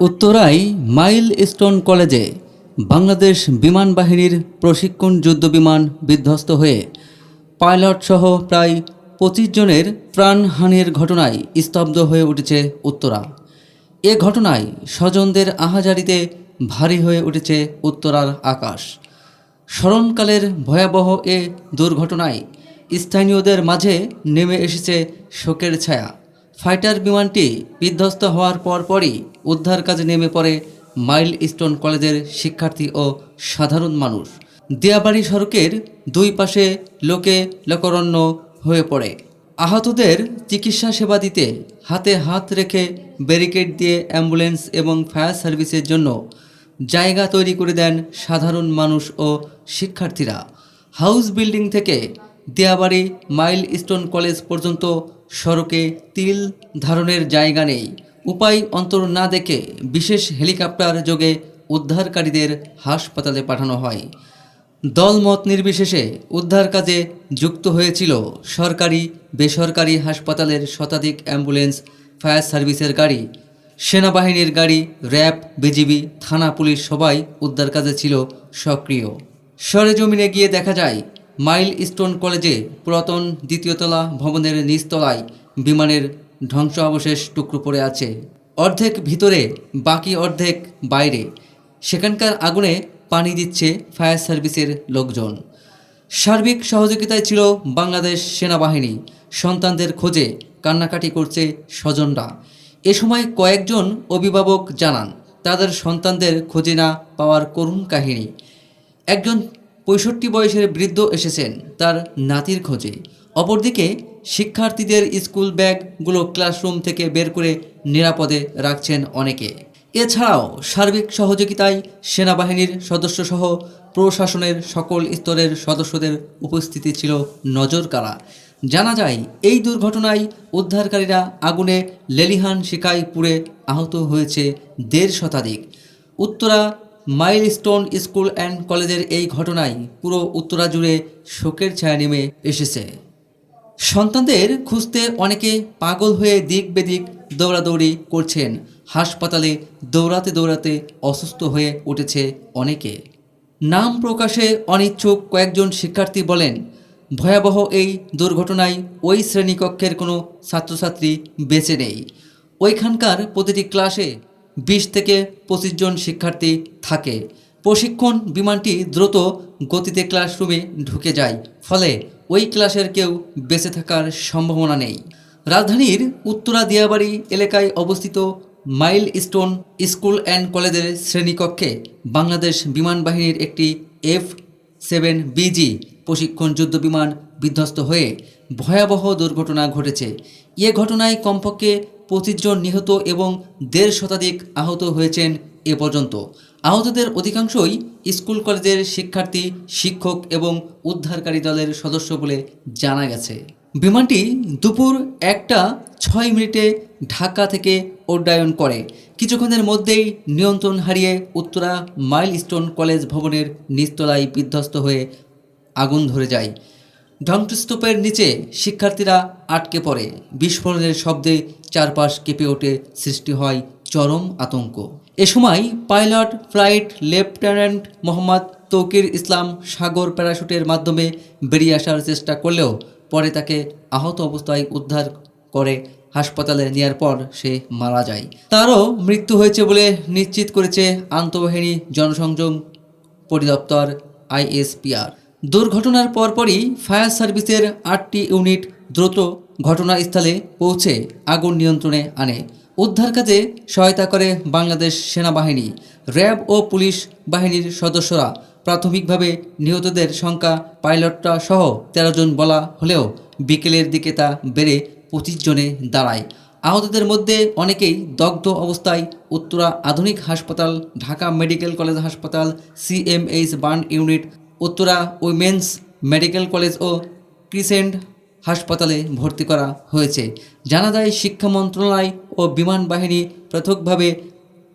উত্তরায় mile stone কলেজে বাংলাদেশ বিমান বাহিনীর প্রশিক্ষণ যুদ্ধ বিমান বিধ্বস্ত হয়ে পাইলট সহ প্রায় পঁচিশ জনের প্রাণহানির ঘটনায় স্তব্ধ হয়ে উঠেছে উত্তরা। এ ঘটনায় স্বজনদের আহাজারিতে ভারী হয়ে উঠেছে উত্তরার আকাশ। স্মরণকালের ভয়াবহ এ দুর্ঘটনায় স্থানীয়দের মাঝে নেমে এসেছে শোকের ছায়া। ফাইটার বিমানটি বিধ্বস্ত হওয়ার পরপরই উদ্ধার কাজে নেমে পড়ে মাইল স্টোন কলেজের শিক্ষার্থী ও সাধারণ মানুষ। দিয়াবাড়ি সড়কের দুই পাশে লোকে লোকরণ্য হয়ে পড়ে। আহতদের চিকিৎসা সেবা দিতে হাতে হাত রেখে ব্যারিকেড দিয়ে অ্যাম্বুলেন্স এবং ফায়ার সার্ভিসের জন্য জায়গা তৈরি করে দেন সাধারণ মানুষ ও শিক্ষার্থীরা। হাউস বিল্ডিং থেকে দিয়াবাড়ি মাইল স্টোন কলেজ পর্যন্ত সড়কে তিল ধারণের জায়গা নেই। উপায় অন্তর না দেখে বিশেষ হেলিকপ্টার যোগে উদ্ধারকারীদের হাসপাতালে পাঠানো হয়। দলমত নির্বিশেষে উদ্ধার কাজে যুক্ত হয়েছিল সরকারি, বেসরকারি হাসপাতালের শতাধিক অ্যাম্বুলেন্স, ফায়ার সার্ভিসের গাড়ি, সেনাবাহিনীর গাড়ি, র্যাব, বিজিবি, থানা, পুলিশ সবাই উদ্ধার কাজে ছিল সক্রিয়। সরেজমিনে গিয়ে দেখা যায় মাইল স্টোন কলেজে পুরাতন দ্বিতীয়তলা ভবনের নিচতলায় বিমানের ধ্বংসাবশেষ টুকরো পড়ে আছে। অর্ধেক ভিতরে, বাকি অর্ধেক বাইরে। সেখানকার আগুনে পানি দিচ্ছে ফায়ার সার্ভিসের লোকজন। সার্বিক সহযোগিতায় ছিল বাংলাদেশ সেনাবাহিনী। সন্তানদের খোঁজে কান্নাকাটি করছে স্বজনরা। এ সময় কয়েকজন অভিভাবক জানান, তাদের সন্তানদের খোঁজে না পাওয়ার করুণ কাহিনী। একজন পঁয়ষট্টি বয়সের বৃদ্ধ এসেছেন তার নাতির খোঁজে। অপরদিকে, শিক্ষার্থীদের স্কুল ব্যাগগুলো ক্লাসরুম থেকে বের করে নিরাপদে রাখছেন অনেকে। এছাড়াও, সার্বিক সহযোগিতায় সেনাবাহিনীর সদস্যসহ প্রশাসনের সকল স্তরের সদস্যদের উপস্থিতি ছিল নজর কাড়া জানা যায়, এই দুর্ঘটনায় উদ্ধারকারীরা আগুনে লেলিহান শিকায় পুড়ে আহত হয়েছে দেড় শতাধিক। উত্তরা মাইলস্টোন স্কুল অ্যান্ড কলেজের এই ঘটনায় পুরো উত্তরা জুড়ে শোকের ছায়া নেমে এসেছে। সন্তানদের খুঁজতে অনেকে পাগল হয়ে দিক বেদিক দৌড়াদৌড়ি করছেন। হাসপাতালে দৌড়াতে দৌড়াতে অসুস্থ হয়ে উঠেছে অনেকে। নাম প্রকাশে অনিচ্ছুক কয়েকজন শিক্ষার্থী বলেন, ভয়াবহ এই দুর্ঘটনায় ওই শ্রেণীকক্ষের কোনো ছাত্রছাত্রী বেঁচে নেই। ওইখানকার প্রতিটি ক্লাসে বিশ থেকে পঁচিশ জন শিক্ষার্থী থাকে। প্রশিক্ষণ বিমানটি দ্রুত গতিতে ক্লাসরুমে ঢুকে যায়, ফলে ওই ক্লাসের কেউ বেঁচে থাকার সম্ভাবনা নেই। রাজধানীর উত্তরা দিয়াবাড়ি এলাকায় অবস্থিত মাইল স্টোন স্কুল অ্যান্ড কলেজের শ্রেণীকক্ষে বাংলাদেশ বিমান বাহিনীর একটি এফ সেভেন বিজি প্রশিক্ষণ যুদ্ধ বিমান বিধ্বস্ত হয়ে ভয়াবহ দুর্ঘটনা ঘটেছে। এ ঘটনায় কমপক্ষে পঁচিশ জন নিহত এবং দেড় শতাধিক আহত হয়েছেন এ পর্যন্ত। আহতদের অধিকাংশই স্কুল কলেজের শিক্ষার্থী, শিক্ষক এবং উদ্ধারকারী দলের সদস্য বলে জানা গেছে। বিমানটি দুপুর একটা ছয় মিনিটে ঢাকা থেকে উড্ডয়ন করে। কিছুক্ষণের মধ্যেই নিয়ন্ত্রণ হারিয়ে উত্তরা মাইলস্টোন কলেজ ভবনের নিচতলায় বিধ্বস্ত হয়ে আগুন ধরে যায়। ধ্বংসস্তূপের নিচে শিক্ষার্থীরা আটকে পড়ে। বিস্ফোরণের শব্দে চারপাশ কেঁপে ওঠে, সৃষ্টি হয় চরম আতঙ্ক। এ সময় pilot, flight lieutenant Mohammad Tauqir Islam Sagar প্যারাশুটের মাধ্যমে বেরিয়ে আসার চেষ্টা করলেও পরে তাকে আহত অবস্থায় উদ্ধার করে হাসপাতালে নেওয়ার পর সে মারা যায়। তারও মৃত্যু হয়েছে বলে নিশ্চিত করেছে আন্তঃবাহিনী জনসংযোগ পরিদপ্তর আইএসপিআর। দুর্ঘটনার পরপরই ফায়ার সার্ভিসের আটটি ইউনিট দ্রুত ঘটনাস্থলে পৌঁছে আগুন নিয়ন্ত্রণে আনে। উদ্ধার কাজে সহায়তা করে বাংলাদেশ সেনাবাহিনী, র্যাব ও পুলিশ বাহিনীর সদস্যরা। প্রাথমিকভাবে নিহতদের সংখ্যা পাইলটরা সহ তেরো জন বলা হলেও বিকেলের দিকে তা বেড়ে পঁচিশ জনে দাঁড়ায়। আহতদের মধ্যে অনেকেই দগ্ধ অবস্থায় উত্তরা আধুনিক হাসপাতাল, ঢাকা মেডিকেল কলেজ হাসপাতাল CMH burn unit Uttara women's medical college ও ক্রিসেন্ট হাসপাতালে ভর্তি করা হয়েছে। জানা যায়, শিক্ষা মন্ত্রণালয় ও বিমান বাহিনী পৃথকভাবে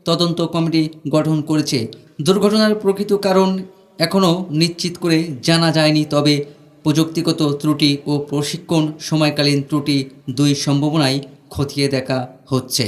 তদন্ত কমিটি গঠন করেছে। দুর্ঘটনার প্রকৃত কারণ এখনও নিশ্চিত করে জানা যায়নি, তবে প্রযুক্তিগত ত্রুটি ও প্রশিক্ষণ সময়কালীন ত্রুটি দুই সম্ভাবনায় খতিয়ে দেখা হচ্ছে।